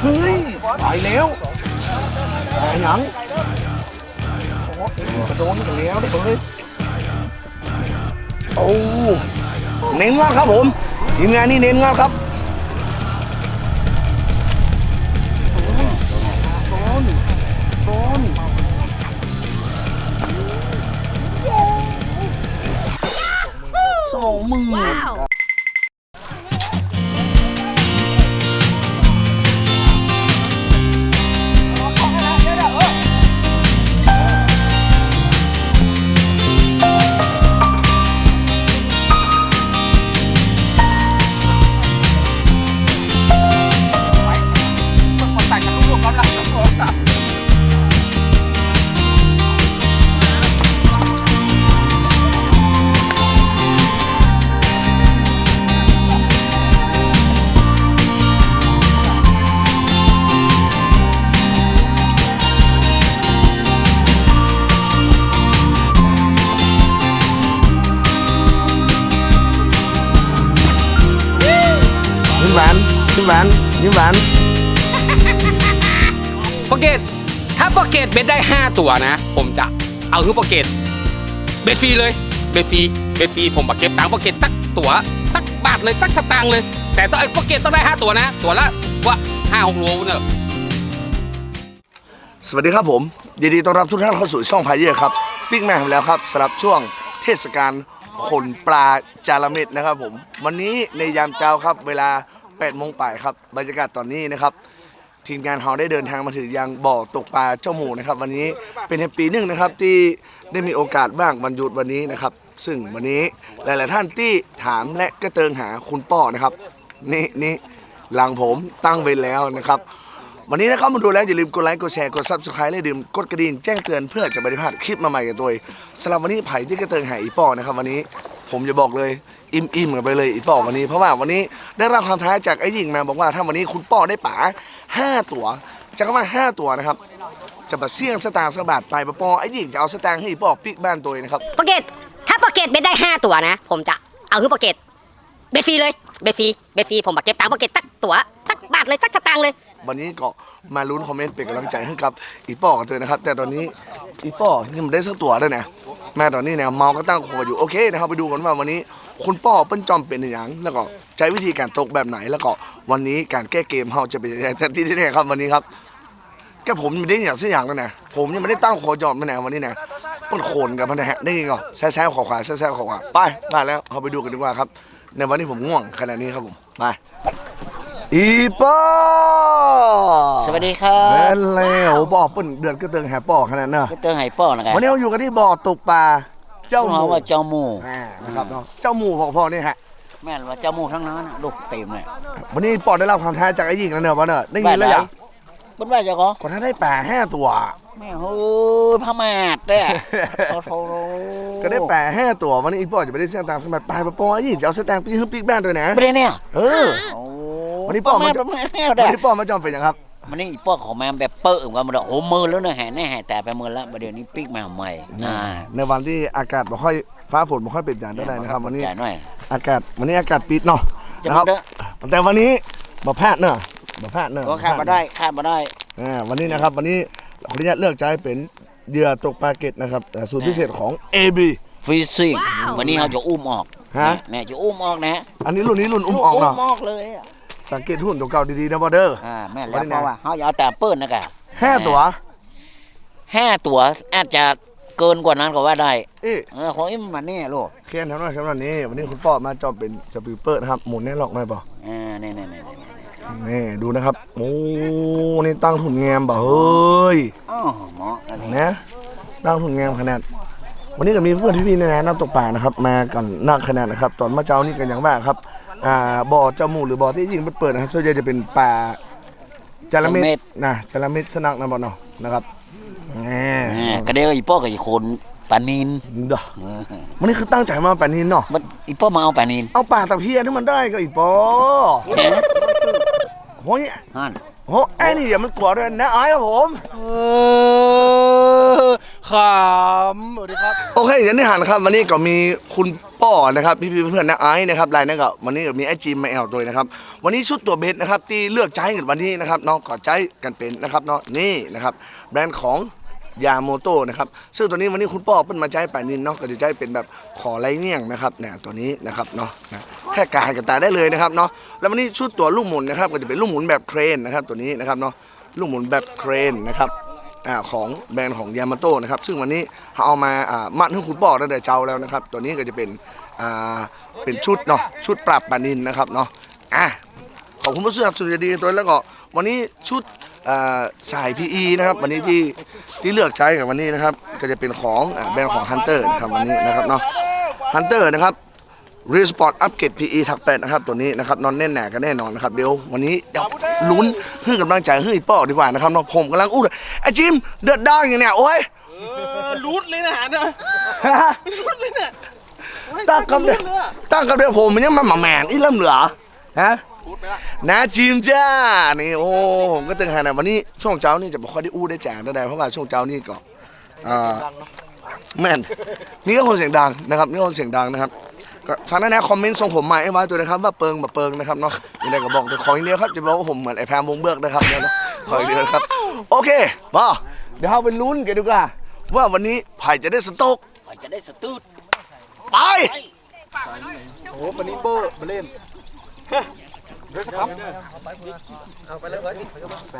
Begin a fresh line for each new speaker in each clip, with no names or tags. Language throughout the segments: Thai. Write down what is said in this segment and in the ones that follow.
เฮ้ยไปแล้วไปหยังกโดนกันแล้วเด้อเฮ้ยโอ้เน้นงานครับผมทีมงานนี่เน้นงานครับโดนโดนสองมือ
ถ้าโปรเกตเบ็ดได้ 5 ตัวนะ ผมจะเอาคือโปรเกตเบ็ดฟรีเลย เบ็ดฟรี เบ็ดฟรี ผมบักเก็บตังโปรเกตสักตัวสักบาทเลยสักสตางค์เลย แต่ต้องไอ้โปรเกตต้องได้ 5 ตัวนะ ตัวละว่าห้าหกโลเนอะ
สวัสดีครับผมยินดีต้อนรับทุกท่านเข้าสู่ช่องพายเยอร์ครับปิ๊กแม่ผมแล้วครับสำหรับช่วงเทศกาลขนปลาจาระเม็ดนะครับผม วันนี้ในยามเช้าครับเวลา8โมงป่ายครับบรรยากาศตอนนี้นะครับ ทีมงานเราได้เดินทางมาถึงยังบ่อตกปลาเจ้าหมูนะครับ วันนี้เป็นปีหนึ่งนะครับที่ได้มีโอกาสบ้างวันหยุดวันนี้นะครับ ซึ่งวันนี้หลาย ๆ ท่านที่ถามและก็เติงหาคุณป้อนะครับ นี่นี่หลังผมตั้งไว้แล้วนะครับ วันนี้นะครับมาดูแล้วอย่าลืมกดไลค์กดแชร์กดซับสไครต์และดื่มกดกระดิ่งแจ้งเตือนเพื่อจะไม่ได้พลาดคลิปมาใหม่กับตัวเองสำหรับวันนี้ไผ่ที่กระเติงหายอีป้อนะครับ วันนี้ผมจะบอกเลย อิ่มอิ่มๆกันไปเลยอีป้อวันนี้ เพราะว่าวันนี้ได้รับความท้าจากไอ้หญิงมาบอกว่าถ้าวันนี้คุณป้อได้ป๋าห้าตัวจะก็มาห้าตัวนะครับจะมาเสี่ยงสตางค์สกบาทไปปะป้อไอ้หญิงจะเอาสตางค์ให้อีป้อปิกบ้านตัวเองนะครับ
โปรเกตถ้าโปรเกตเบ็ดได้5ตัวนะ ผมจะเอาคือโปรเกตเบ็ดฟรีเลยเบ็ดฟรีเบ็ดฟรีผมบักเก็บตังค์โปรเกตสักตัวสักบาทเลยสักสตางค์เลย
วันนี้ก็มาลุ้นคอมเมนต์เป็นกำลังใจให้กับอีป้อกันเถอะนะครับ แต่ตอนนี้อีป้อยังไม่ได้สักตัวด้วยนะ แม่ตอนนี้เนี่ยเมาก็ตั้งคออยู่โอเคนะครับไปดูกันว่าวันนี้ คุณป้อเปิ้นจอมเป็นอย่างแล้วก็ใช้วิธีการตกแบบไหนแล้วก็วันนี้การแก้เกมเราจะเป็นยังไงแต่ที่แน่ๆครับวันนี้ครับแกผมไม่ได้อย่างสักอย่างแล้วนะผมยังไม่ได้ตั้งคอจอมไปไหนวันนี้นะมันโขนกับมันนะฮะได้ยินก่อนแซ่ขวาๆแซ่ขวาไปมาแล้วเราไปดูกันดีกว่าครับ ในวันนี้ผมง่วงขนาดนี้ครับผมไป อีป้อ
สวัสดีครั
แม่
บ
นแล้วบ่อเปิ้นเดือดก็เติงแหบ่อขนาดเนอะ
ก็เตอร์ไห่ป้อนะครั
วันนี้เราอยู่กันที่บ่อตกปลาเจ้า
เจ้า
ห
ห
มู
มูว่าเจ้าหมู
อ่านะครับเนาะเจ้าหมูของพ่อนี่ฮะ
แม่นว่าเจ้าหมูทั้งนั้นน่ะลูกเต็มเลย
วันนี้ปอได้รับความท้าจากไอ้หญิงแล้วเนอะวะเนอะได้ยินแล้ว
บ้า
อย่า
ไหเพิ่นว่าเจ้าก็
ก่อนถ้าได้ปลาห้าตัว
แม่โหพม่าดเด้อโอ้โห
ก็ได้ปลาห้าตัววันนี้อีปอจะไม่ได้เสียตังค์สมัยปลายปะปอไอ้หญิงจะเอาสแตงค์ปีขึ้นปีกบ้านด้วยนะ
ไม่ได้เนี่ย
เออ
โอ้
วันนี้ป้อมา
ประมาณแนว
วัน
เด้อ
นี้ปอมาจอมเป็นยังครับ
มันนี่ป้อของแม่แบบเปิ้มกันมันโอ้มือแล้วเนอะแห่แน่แห่แต่ไปมือแล้วประเดี๋ยวนี้ปิ๊กมาใหม่อ่า
ในวันที่อากาศไม่ค่อยฟ้าฝนไม่ค่อยเป็นอย่างเท่าไหร่นะครับวันนี้
จ่ายหน่อย
อากาศวันนี้อากาศปิดเนาะ
จะ
นะครับ
มาเด้อ
แต่วันนี้มาพลาดเนอะมาพลาดเนอะ
ก็คาดมาได้คาดมาได้
อ่าวันนี้นะครับวันนี้ขออนุญาตเลือกใช้เป็นเหยื่อตกปลาเก็ตนะครับแต่สูตรพิเศษของ AB
ฟิสิกวันนี้เขาจะอุ้มออก
ฮะ
เนี่ยจะอุ้มออกนะ
อันนี้รุ่นนี้รุ่นอุ้มอ่องเนาะ
อุ้มออกเลยอะ
สังเกตหุ่นตัวเก่าดีๆนะบอเดอร์
อ่าแม่นแล้วเพราะว่าเขาอย่าเอาแต่เปิ้ลนะกะ
ห้าตัว
ห้าตัวอาจจะเกินกว่านั้นก็ว่าได้
เอ๊ะ
เออของอิมมันนี่ลูก
เคียนทำหน่อยทำหน่อยนี่วันนี้คุณป้อมาจอมเป็นสปีเปอร์นะครับหมุนแน่หลอกหน่อยเปล่า
อ่านี่นี่นี่นี่
นี่ดูนะครับโอ้นี่ตั้งทุนแงมบ่เฮ้ย
อ๋อหมออันนี้
นะตั้งทุนแงมขนาด วันนี้ก็มีเพื่อนพี่ๆในนะนักตกปลานะครับ มากันนักขนาดนะครับ ตอนมาเจ้านี่กันอย่างว่าครับ อ่าบ่อเจ้าหมูหรือบ่อที่ยิงเปิดๆนะครับส่วนใหญ่จะเป็นปลาจระเม็ดนะจระเม็ดสนักนะบ่เนาะนะครับแห
อ่าก็เดี๋ยวอีป้อกับอีคนปลานิน
มเด้อ
เออ
วันนี้คือตั้งใจมาปลานินเนาะ
มันอีป้อมาเอาปลานิน
เอาปลาตะเพียนที่มันได้ก็อีกปอ
เอ๊ะ
โอ้ย
ฮั่น
โอ้ไอ้นี่อย่ามันกลัวด้วยนะไอ้ครับผม
เออ
ครับสวัสดีครับ
โอเคอย่างที่หันครับ วันนี้ก็มีคุณป้อนะครับพี่ๆเพื่อนๆนะไอซ์นะครับรายนั้นก็วันนี้ก็มีไอจีมาแอลตัวนะครับ วันนี้ชุดตัวเบสนะครับที่เลือกใช้กันวันนี้นะครับเนาะก็ใช้กันเป็นนะครับเนาะนี่นะครับ แบรนด์ของยาโมโตนะครับซึ่งตัวนี้วันนี้คุณป้อเพิ่นมาใช้ป่านินเนาะก็จะใช้เป็นแบบขอไรเงี้ยงนะครับเนี่ยตัวนี้นะครับเนาะนะแค่กายกับตาได้เลยนะครับเนาะแล้ววันนี้ชุดตัวลูกหมุนนะครับก็จะเป็นลูกหมุนแบบเครนนะครับตัวนี้นะครับเนาะลูกหมุนแบบเครนนะครับ ของแบรนด์ของยามาโต้นะครับซึ่งวันนี้เอามามัดให้คุณบอกตั้งแต่เจ้าแล้วนะครับ ตัวนี้ก็จะเป็นเป็นชุดเนาะชุดปรับปานินนะครับเนาะอะขอบคุณผู้สนับสนุนอย่างดีตัวแล้วก็วันนี้ชุดอ่าสาย PE นะครับวันนี้ที่ที่เลือกใช้กับวันนี้นะครับก็จะเป็นของอแบรนด์ของ Hunter นะครับวันนี้นะครับเนาะ Hunter นะครับ รีสปอร์ตอัปเกรด PE ถักแปดนะครับตัวนี้นะครับนอนแน่นหนากันแน่นอนนะครับเดี๋ยววันนี้เดี๋ยวลุ้นให้กำลังใจให้อีป้อดีกว่านะครับเนาะผมกำลังอู้เลยไอ้จิมเดือดด้างอย่างเนี้ยโอ้ย
รูดเลยนะนะรูดเลยเนี่ย
ตั้งกับเดียวตั้งกับเดียวผมมันยังมาหมาแมนอีเริ่มเหลือฮะ
รูดไปละ
นะจิมจ้านี่โอ้ผมก็ตึงหานะวันนี้ช่วงเช้านี่จะบอกค่อยได้อู้ได้แจกได้เพราะว่าช่วงเช้านี่ก็อ่าแม่นนี่ก็คนเสียงดังนะครับนี่ก็คนเสียงดังนะครับ ก็ฟังได้นะคอมเมนต์ส่งผมมาไอ้ไว้ตัวนะครับว่าเปิงแบบเปิงนะครับเนาะยังไงก็บอกแต่ขออย่างเดียวครับจะบอกว่าผมเหมือนไอ้แพรวงเบิกนะครับเนี่ยเนาะขออย่างเดียวนะครับ โอเคมาเดี๋ยวเราไปลุ้นกันดีกว่าว่าวันนี้ไผ่จะได้สต๊อก
มันจะได้สตูด
ไป
โอ้ปนิเบอร์มาเล่นเฮ้ยครับ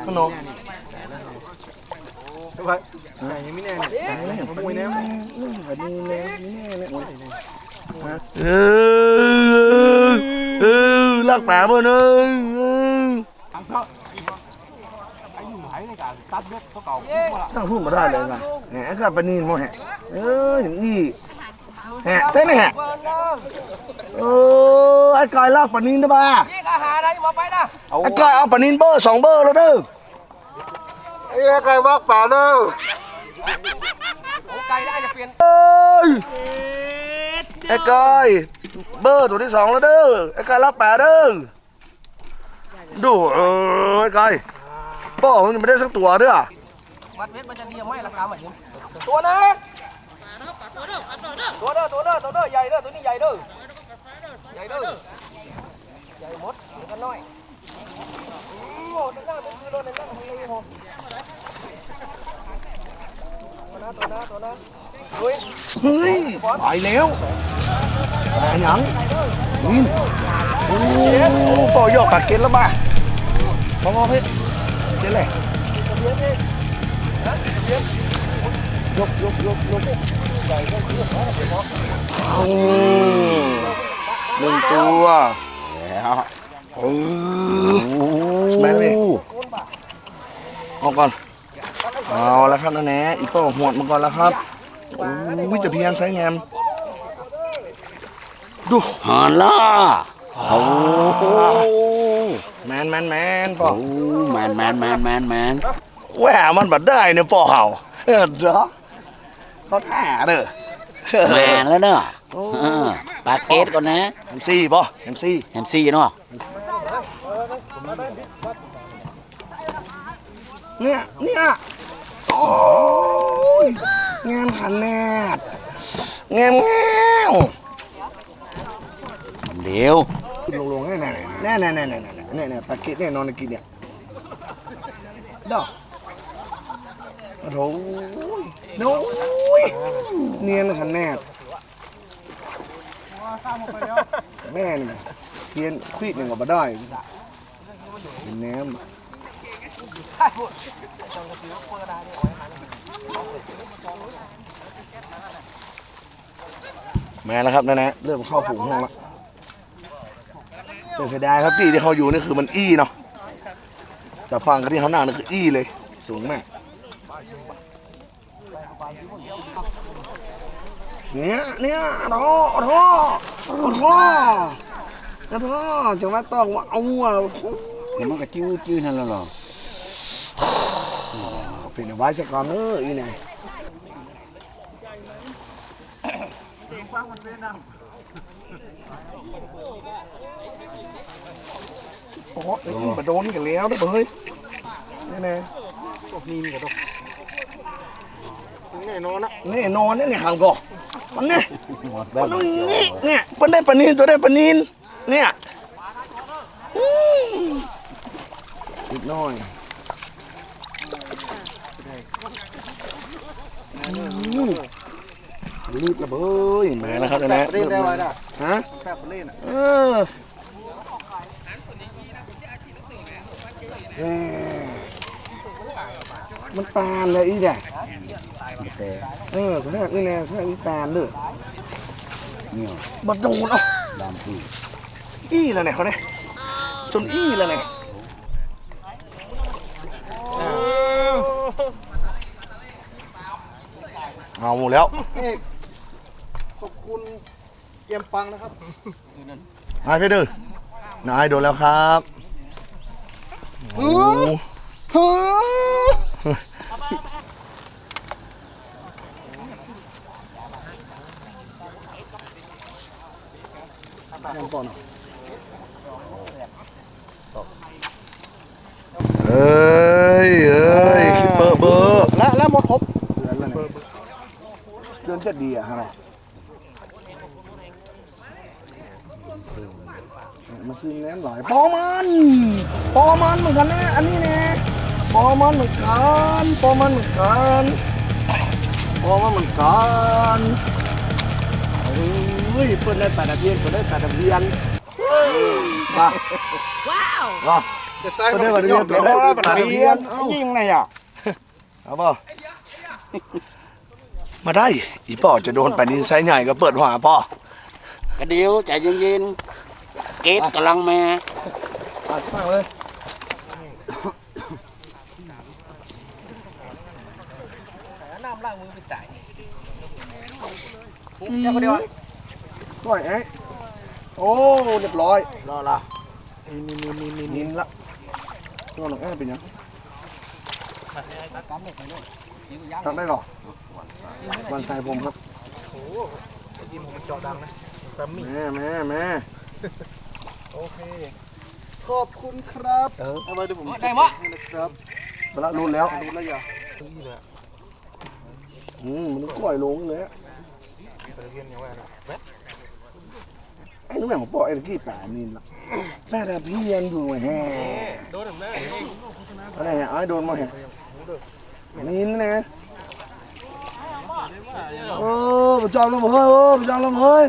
ขนม
ทุกคนไหนยังไม่แน่เนี่ยขโมยแน่
เออเออลักแปะบ่เนึงตั้งพูดมาได้เลยไงแหมก็ปนีนโมแหะเอออย่างนี้แหะเต้นแหะเออไอ้กอยลากปนีนได้ป่ะนี่อาหารอะไรมาไปนะไอ้กอยเอาปนีนเบอร์สองเบอร์แล้วเด้อไอ้กอยวักป่าเด้อไก่ได้จะเปลี่ยนเอ้ย ไอ้กอยเบอร์ตัวที่สองแล้วเด้อไอ้กอยลากป่าเด้อดูเออไอ้กอยป้อมันยังไม่ได้สักตัวเด้อ
วัดเพชรมันจะดีไหมราคาเหมือนตัวนะตัวเด้อตัวเด้อตัวเด้อใหญ่เด้อตัวนี้ใหญ่เด้อใหญ่เด้อใหญ่หมดเดี๋ยวกันน้อยโอ้ตัวหน้าตัวคือโดนในนั่งเลยผมตัวนะตัวนะตัวนะ
เฮ้ยไปแล้วไปหยังวินโอ้ปอยอกปากเก็ตแล้วบ้าพอพอเฮ้ยเก็ตเลยยกยกยกยกเอาหนึ่งตัวแล้วเออแม่เลยเอาก่อน เอาแล้วครับนะแหน่อีกก็หวดมาก่อนแล้วครับโอ้ยจะพยายามใช้งานดู
ฮาล่าโอ้
แมนแมนแมนป่อ
โหแมนแมนแมนแมนแมน
แหวมันบัดได้เนี่ยป่อเห่าเออเด้อเขาท่าเด้อ
แมนแล้วเนอะเออปากเกตก่อนนะ
เอ็มซีป่อเอ็มซี
เอ็มซีเนาะ
เนี่ยเนี่ยโอ้ย งานขันแนดงานแง้ว
เดี๋ยว
ลงลงแน่แน่แน่แน่แน่แน่แน่แน่แน่ตะกี้เนี่ยนอนตะกี้เนี่ยดอกโอ้โหโน้ยเนียนขันแนดแม่นี่เทียนควิดหนึ่งก็บ่ได้เป็นแหนม แม่แล้วครับนั่นนะเริ่มเข้าฝูงห้องแล้วแต่เสียดายครับที่ที่เขาอยู่นี่คือมันอี้เนาะแต่ฟังกันที่เขาหน้านี่คืออี้เลย สูงมากเนี่ยเนี่ยรอรอรอแล้วก็จะมาต้องว่าเอา
เดี๋ยมันก็จิ้วจิ้วนั่นแล้วหรอ
ป็นเอาไว้สักก่อนเอออีไหนโอ้โหไอ้นี่มาโดนกันแล้วนะเฮ้ยนี่ไงพวกนี้มันก็ต้อง
แน่นอนนะ
นี่นอนเนี่ยนี่ขังก่อมันเนี่ยมันต้องนี่เนี่ยมันได้ปลานินตัวได้ปลานินเนี่ยอืมอีกหน้อยอืม รีบระเบ้ยมาแล้วครับนะ
เล่นได้ไว้ด่ะ
ฮะ
แค่คนเล่น
เออมันปานเลยอีเนี่ยเออสภาพนี่แน่สภาพนี่ปานเลยเนี่ยบัดโดนเอาดำพี่อี้แล้วเนี่ยเขาเนี่ยจนอี้แล้วเนี่ย เอาหมดแล้ว
เอกขอบคุณเยี่ยมปังนะครับ
นายเพชรเด้อนายโดนแล้วครับโอ้โหเอ้ยเอ้ยคิปเปอร์เบอร์
และและหมดครบ
เดือนละเนี่ยเดื อนจะดีอะฮะมาซื้อแน่นหลายปอมันปอมันเหมือนกันนะอันนี้เนี่ยปอมันเหมือนกันปอมันเหมือนกันปอมันเหมือนกันเฮ้ยเปิดได้แปดเดือนเปิดได้แปดเดือนมาว้าวว้า
จะใส่
เปิดได้แปดเดือนเปิดได้แปดเดือนเอ้า
ยิงไงอะ
เอาป่ะ มาได้ อีป่อจะโดนแผ่นดินไซส์ใหญ่ก็เปิดหัวป่อก
ระเดียวใจเย็นๆเกตกำลังมา
ตัดมากเลย
น้ำล้างมือไปจ่าย
แค่คนเดียวปล่อยไอ้โอ้เรียบร้อย
รอละ
นี่นี่นี่นี่นี่ละตัวหนุ่มแอ้เป็นยัง ทำได้หรอวันใส่ผมครับ
ยิงผมมันเจาะดังนะแปมมี่
แม่แม่แม่
โอเค ขอบคุณครับเอาไว้เดี๋ยวผม
ได้มะ
ให้นะครับ
เวลารุนแล้ว
รู้แล้วอย่าถึงอีเลย
อืมมันกล้วยลงเลยอะ
ไปเรียนอย่างว่านะแม่
ไอ้นุ่มแม่ของป่อไอ้ตะกี้แปดนินละแม่ตะเพียนอยู่แฮ่
โดนหนึ่งแม่
อะไรฮะไอ้โดนมาแฮ่ นินนะโอ้ประจอมลงมาเฮ้ยโอ้ประจอมลงมาเฮ้ย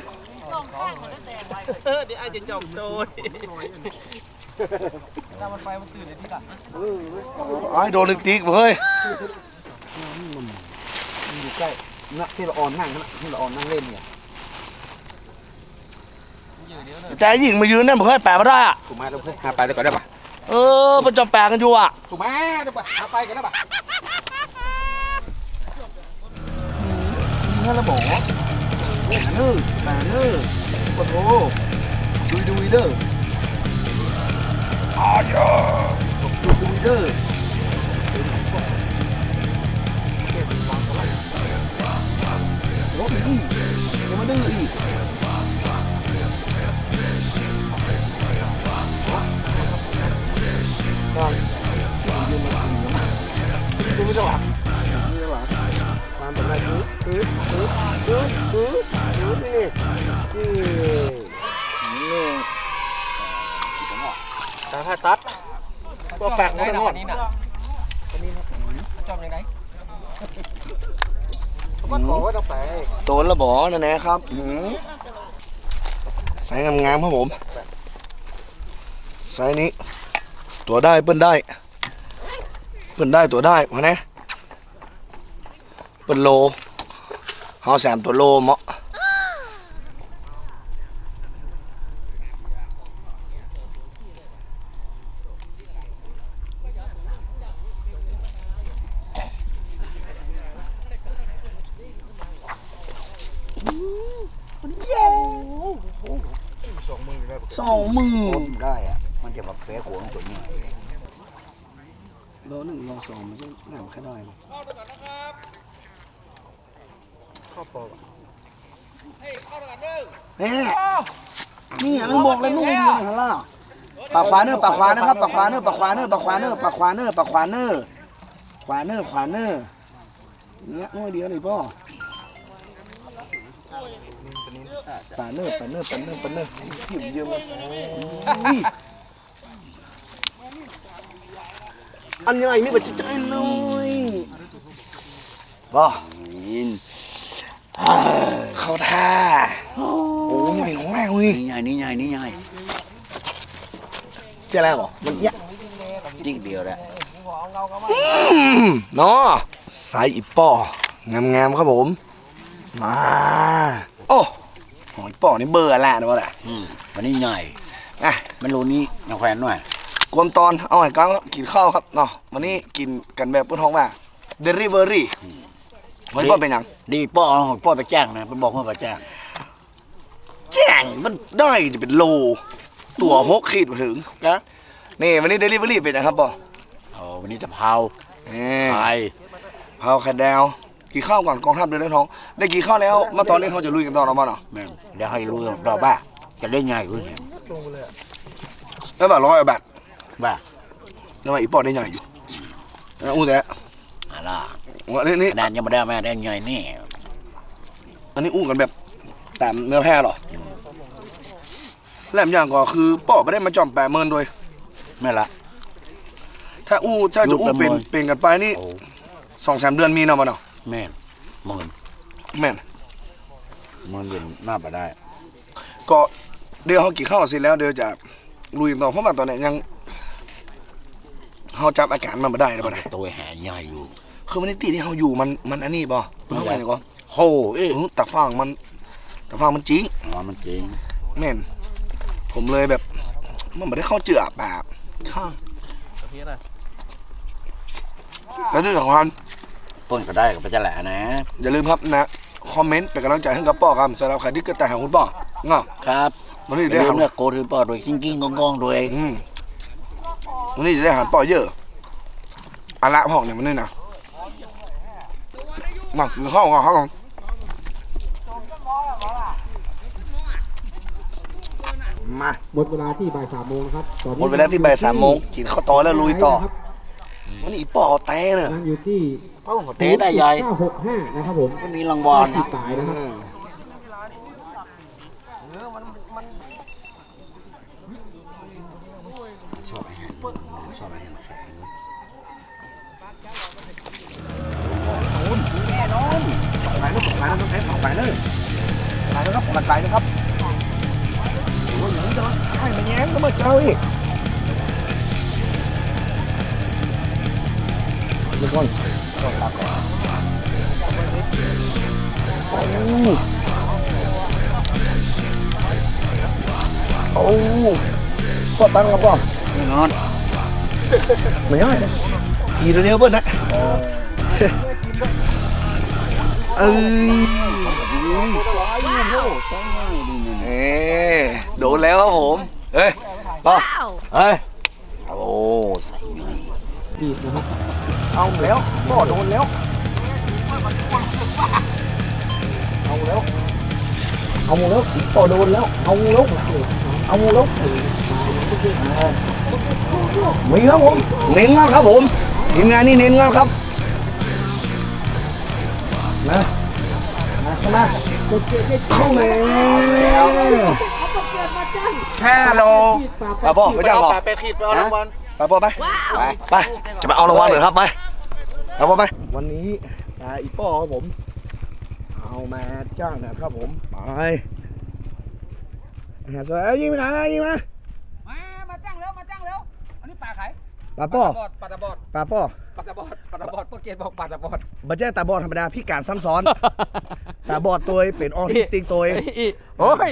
เดี๋ยวไอ้จะจมโดยถ้ามันไปมันตื่นเลยที่หลัง
เออเว้ย
ไอ้โดนติ๊กๆเฮ้ยอยู่ใกล้นะที่เราอ่อนนั่งนะที่เราอ่อนนั่งเล่นเนี่ยแต่หญิงมายืนเนี่ยเฮ้ยแปะไม่ได้อะ
ถูกไหมเราพูดหาไปได้ก่อนได้ปะ
เออมันจะแปะกันอยู่อะ
ถูกไหมได้ปะหาไปกันได้ปะ
นี่ละหมอแปะเนอร์แปะเนอร์โอ้โหดูดูเด้ออาเยอะดูดูเด้อโอ้ยอีกยังไม่ดื้ออีก
ดูไม่ได้หรอ คือคือคือคือคือคือนี่นี่นี่ตาถ้าตัดก็แปลก
นะ
หม
วั
ด
นนี้น่ะวันนี้นะจมยังไง
มันขอไว้ต้องไป
โดนละบอนะนะครับหืมไซส์งามๆครับผมไซส์นี้ ตัวได้เปิ้นได้ เปิ้นได้ตัวได้มาแน่เปิ้นโล เฮาแสมตัวโลเหมาะสองมือ
ได้อะมันจะแบบแพ้ขวงตัวนี้
โลหนึ่งโลสองมันก็แหลมแค่ได้หรอก
ข้อป อก
แน่นี่อย่างที่บอกเลยนู่นนี่ฮะล่ะปากขวาเนอร์ปากขวานะครับปากขวาเนอร์ปากขวาเนอร์ปากขวาเนอร์ปากขวาเนอร์ปากขวาเนอร์ขวาเนอร์ขวาเนอร์เนี่ยน้อยเดียวนี่ป่อปาเนอร์ปาเนอร์ปาเนอร์ปาเนอร์หิวเยอะมากนี่อันใหญ่นี่แบบใจเลยป่อ
ยิน
เข้าท่า โอ้ใหญ่ของแรงนี่
นี่ใหญ่นี่ใหญ่นี่ใหญ่
เจ๊แล้วเหรอมันเนี่ย
จิ๊กเดียวแหละ
เนาะสายอีป้องามๆครับผม มาโอ้หอยป้อนี่เบอร์ละนะวะแหละ
อืมวันนี้ใหญ่
อะ
มันรู้นี้น้องแควนหน่อย
กวนตอนเอาไอ้ก้างกินข้าวครับเนาะวันนี้กินกันแบบพื้นท้องว่า delivery หอ ยป้อเป็นหยัง
ดีป้อเอาของป้อไปแจ้งนะไปบอกว่าไปแจ้ง
แจ้งมันได้จะเป็นโล ตัวหกขีดมาถึง
จ้ะ
นี่วันนี้ delivery เป็นหยังครับป้อ
โอ้วันนี้จะเผา
นี่
ไป
เผาไข่ดาวกินข้าวก่อนกองทัพเดินในท้อง ได้กินข้าวแล้วเมื่อตอนนี้เขาจะลุยกันต่อเนาะมาเนาะ
แม่งเดี๋ยวให้รู้รอบบ้า จะได้ใหญ่ขึ้น
แล้วแบบร้อยแบบ
บ้า
แล้วว่าอีปอดได้ใหญ่อยู่แล้วอู้แต่
อะไร
ว่า อันนี้
คะแนนยังไม่ได้แม่ได้ใหญ่นี่
อันนี้อู้กันแบบตามเนื้อแพร่หรอแหลมอย่างก็คือปอไม่ได้มาจอมแปะเมินโดย
ไม่ละ
ถ้าอู้ถ้าจะอู้เป็น
ลูกละเมิน
เป็นกันไปนี่
โอ้
สองสามเดือนมีเนาะมาเนาะ
แม่นหมื่น
แม่น
หมื่นเดือนหน้าไปได้
ก็เดี๋ยวเขากินข้าวเสร็จแล้วเดี๋ยวจะลุยกันต่อเพราะว่าตอนเนี้ยยังเขาจับอาการมันไม่ได้นะบ่ได้
ตัวแห่ใหญ่อยู่
คือมันในตีที่เขาอยู่มันมันอันนี้ป่ะมันอะไรก็
โหเอ้ย
เออแต่ฟังมันแต่ฟังมันจริง
อ๋อมันจริง
แม่นผมเลยแบบ มันไม่ได้เข้าเจือแบบข้างแต่ที่สำคัญ
ต้นก็ได้กับไปจะแหละนะ
อย่าลืมครับนะ คอมเมนต์เป็นกำลังใจให้กับป้อครับสำหรับใครที่เกิดแต่หาคุณป้อเนาะ
ครับ
วันนี้
อย่า
ได้
ลื
หั
ม
น
เลือกโกดหรือปอดด้วยกิ้งกิ้งกองกองด้วย
อืมวันนี้จะได้หันป้อเยอะอะละพ่องเนี่ยมันนี่นะ มาคือเข้าก่อนเข้าก่อนมา
หมดเวลาที่บ่ายสามโมงนะครับตอนนี้
หมดเวลาที่บ่ายสามโมงกินข้าวต่อแล้วลุยต่อ
ครับ
วันนี้อีป้อเอาแต่เนอะ
นั่งอยู่ที่
เอ้าเตะได้ใหญ่
เก้าหกห้านะครับผม
มันมีรางวัล
ที่สายนะครับ
ไปเลยไปแล้วครับมันไปแล้วครับโอ้ยอย่างนี้จะให้มันแย้งก็มาเจออีกทุกคนต้องตักก่อนโอ้โอ้ก็ตั้งครับพ่อ
นอน
ไม่ย่อยอีเร็วๆเบิ้ลนะเอ้ย เอ๊โดนแล้วครับผมเอ้ยป่ะ
เฮ้ยโอ้ใส่ใหญ่
บีบนะครับ
เอาแล้วก็โดนแล้วเอาแล้วเอาแล้วก็โดนแล้วเอาแล้วเอาแล้วมีครับผมเน้นงานครับผมทีมงานนี่เน้นงานครับ มาเข้ามาเข้ามาแค่โลปาพ่อไปจ้างพ่อไปขีดไปเอารางวัลไปพ่อไปไปไปจะไปเอารางวัลเลยครับไปไปพ่อไปวันนี้ปลาอีป้อครับผม เอามาจ้างนะครับผมไปหาสวยเอายิงไปไหนยิงมา
มามาจ้างแล้วมาจ้างแล้วอันนี้ปลาขาย
ปลาป้อ
ปลาตาบอด
ปลาป้อ
ปลาตาบอดปลาตาบอดปลาเกตบอกปลาตาบอด
บัจเจ้ตาบอดธรรมดาพี่การซ้ำซ้อน ตาบอดตัวเองเป็นออทิสติกตัวเอง
อีโอ้ย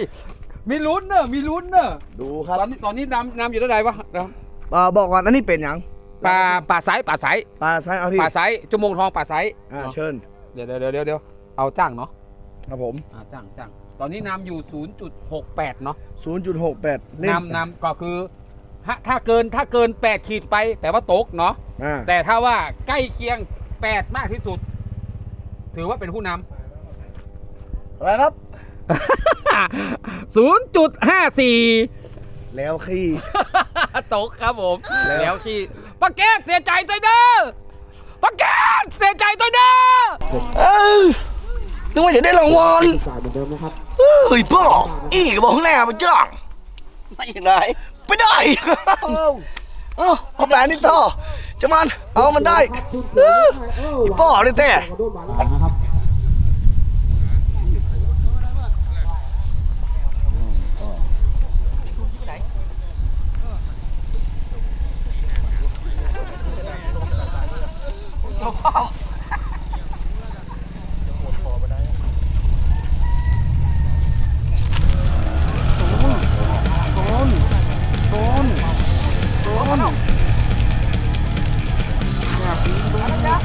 มีลุ้นเนอะมีลุ้นเนอะ
ดูครับ
ตอนนี้ตอนนี้น้ำน้ำอยู่เท่าไหร่วะนะ
อ่าบอกก่อนอันนี้เป็นหยัง
ปลาปลาไซส์ปลาไซส์
ปลาไซส์เอาพี่
ปลาไซส์ชั่วโมงทองปลาไซส์
อ่าเชิญ
เดี๋ยวเดี๋ยวเดี๋ยวเดี๋ยวเอาจ้างเนาะ
ครับผม
อ่าจ้างจ้างตอนนี้น้ำอยู่ 0.68 เนาะ
0.68เล่น
น้ำน้ำก็คือ ถ้าถ้าเกินถ้าเกิน 8 ขีดไปแปลว่าตกเนาะ
อ่า
แต่ถ้าว่าใกล้เคียง 8 มากที่สุด ถือว่าเป็นผู้น
อะไรครับำ
0.54
แล้วขี้
ตกครับผม
แล้ว
แล้วที่ปาเกตเสียใจด้วยเด้อประกาศเสียใจตัวเด้อ
เอ้ยนึกว่าจะได้รางวัล
จ่ายเหมือนเดิมนะครับ
เฮ้ยพ่ออีกบอกข้างหน้ามาจ้อง
ไม่ยังไง
ไปได้ เอาเอาแปลนี่ต่อจะมัน เอามันได้เอออีพ่อเลยแต่
ก ระโดดมาแล้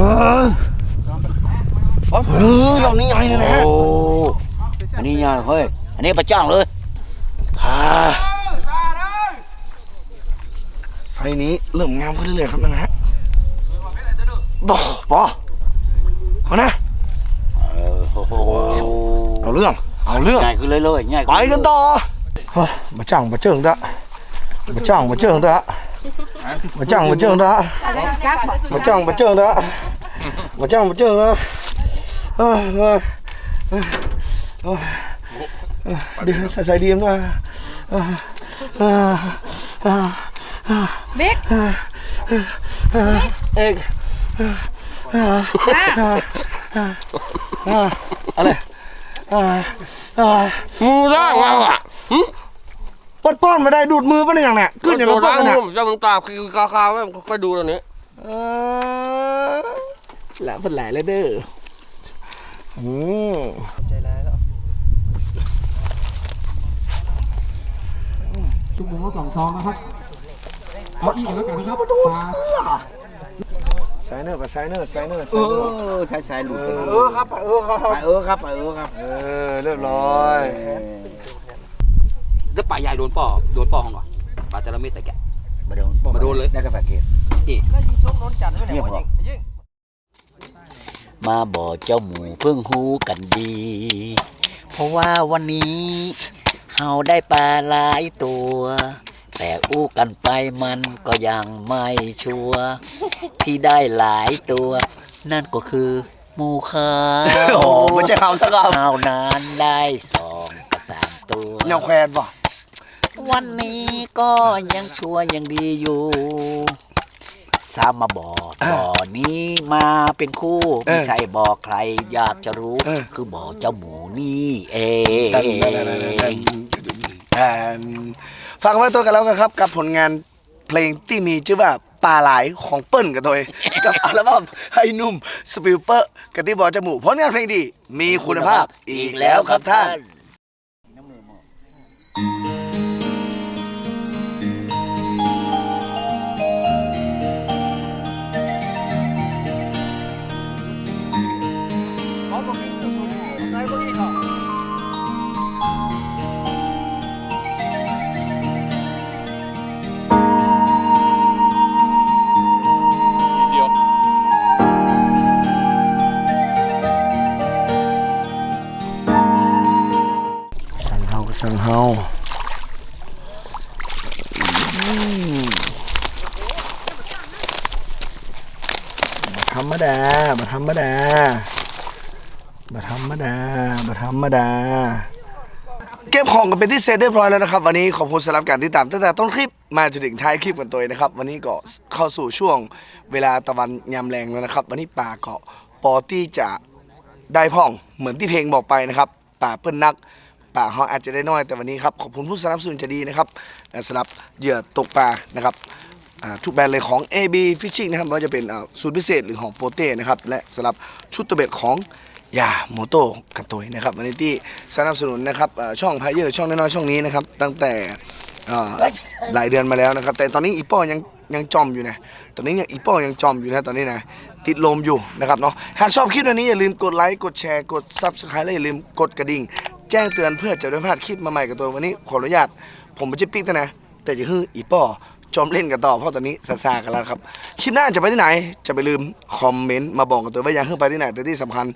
อลงแต๊กอะอู้ว้าวเออลองนี้ไงนะนะ
โอ้อันนี้ยังเฮ้ยอันนี้ประจ้างเลย
ฮ่าไซส์นี้เริ่มงามขึ้นเรื่อยๆครับนะฮะบอบอเอานะ
เออโอ้โห
เอาเรื่อง เอาเรื่อง
ง่ายขึ้นเลยเลยง่าย
ไปกันต่อเฮ้ยมาจ้างมาเจิงด้ะมาจ้างมาเจิงด้ะมาจ้างมาเจิงด้ะมาจ้างมาเจิงด้ะ มาจ้างมาเจิงดะเฮ้ยเฮ้ยเฮ้ยเฮ้ยเดี๋ยวใส่ใส่ดีมนะบิ๊กเอกอะไรอ่า
มูได้ไงวะ
ปดป้อนมาได้ดูดมือป่ะเนี่ยอย่างเนี้ยขึ้นอย่าง
โด
นั้น
น
ป้อ
ล้านง
เนี่ย
มือจะมึงตาคือคาคาๆไม่ค่อยดูตอนนี้
เออห ละเป็นหลายเลยเด้ออืม
ชุบหมูสองซองนะครับเอาอีกแล้วกันนะครับปลา
ไซเนอร์ไปไซเนอร์ไซเนอร์ไซ
เอ
เนอร์
อใช้สายหลุด
เออครับเออครับ
ไปเออครับไปเออครับ
เออเรียบร้อย
แล้วป่าใหญ่โดนป่อโดนป่อของก่อนป่าจระเม็ดแต่แกะ
มาโดน
มาโดนเลย
ได้กระแปเกต
แล้วยิงชกโดนจัดด้วยเนี่ย
เงียบ
ว่า
เหรอ
ยิงยิง
มาบอกเจ้าหมูเพิ่งหูกันดี เพราะว่าวันนี้เฮาได้ปลาหลายตัว แต่อู้กันไปมันก็ยังไม่ชัวร์ที่ได้หลายตัว นั่นก็คือหมูขาว
โอ้ไม่ใช่เขาสักค
ข้าวนานได้สองกับสามตัวำ
แนวแควนป่ะ
วันนี้ก็ยังชัวร์ยังดีอยู่ สามมาบอกบ่อนี้มาเป็นคู่ไม่ใช่บอกใครอยากจะรู้คือบ่อเจ้าหมูนี่เอง
แอนฝากไว้ตัวกันแล้วกันครับ กับผลงานเพลงที่มีชื่อว่าปลาไหลของเปิ้ลกับตัวเองกับอัลบั้มให้หนุ่มสปิลเปอร์กับที่บอจมูกผลงานเพลงดี มีคุณภาพอีกแล้วครับท่าน
เฮา
อืมบ่ธรรมดาบ่ธรรมดาบ่ธรรมดาบ่ธรรมดา เก็บของกันเป็นที่เสร็จเรียบร้อยแล้วนะครับ วันนี้ขอบคุณสำหรับการติดตามตั้งแต่ต้นคลิปมาจนถึงท้ายคลิปกันตัวเองนะครับ วันนี้ก็เข้าสู่ช่วงเวลาตะวันยามแรงแล้วนะครับ วันนี้ป่าเกาะปอตี้จะได้พ่องเหมือนที่เพลงบอกไปนะครับป่าเปิ้นนัก ป่าเขาอาจจะได้น้อยแต่วันนี้ครับขอบคุณผู้สนับสนุนจะดีนะครับสำหรับเหยื่อตกปลานะครับทุกแบรนด์เลยของ AB Fishing นะครับว่าจะเป็นสูตรพิเศษหรือของโปเต้นะครับและสำหรับชุดตัวเบ็ดของยาโมโต้กันตัวนะครับวันนี้ที่สนับสนุนนะครับช่องพายเยอร์ช่องน้อยๆช่องนี้นะครับตั้งแต่หลายเดือนมาแล้วนะครับ แต่ตอนนี้อีป้อยังยังจอมอยู่นะ ตอนนี้ยังอีป้อยังจอมอยู่นะตอนนี้นะติดลมอยู่นะครับเนาะหากชอบคลิปวันนี้อย่าลืมกดไลค์กดแชร์กด Subscribe และอย่าลืมกดกระดิ่ง แจ้งเตือนเพื่อจะได้พลาดคลิปมาใหม่กับตัววันนี้ขออนุญาต ผมไม่ใช่ปิ๊กนะ แต่จะฮืออีป้อจอมเล่นกันต่อเพราะตอนนี้ซาซากันแล้วครับคลิปหน้าจะไปที่ไหน จะไปลืมคอมเมนต์มาบอกกันตัวว่าอยากให้ไปที่ไหนแต่ที่สำคัญ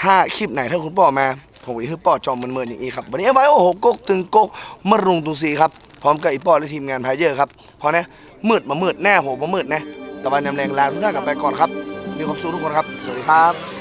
ถ้าคลิปไหนถ้าคุณป้อมา ผมอีกให้ป้อจอมเมินๆอย่างนี้ครับวันนี้เอาไว้โอ้โหกกตึงกกมะรุงตุงซีครับพร้อมกับอีป้อและทีมงานพายเยอร์ครับพอนะมืดมามืดแน่โหมามืดนะตะวันยำแรงลาทุกท่านกลับไปก่อนครับมีความสุขทุกคนครับสวัสดีครับ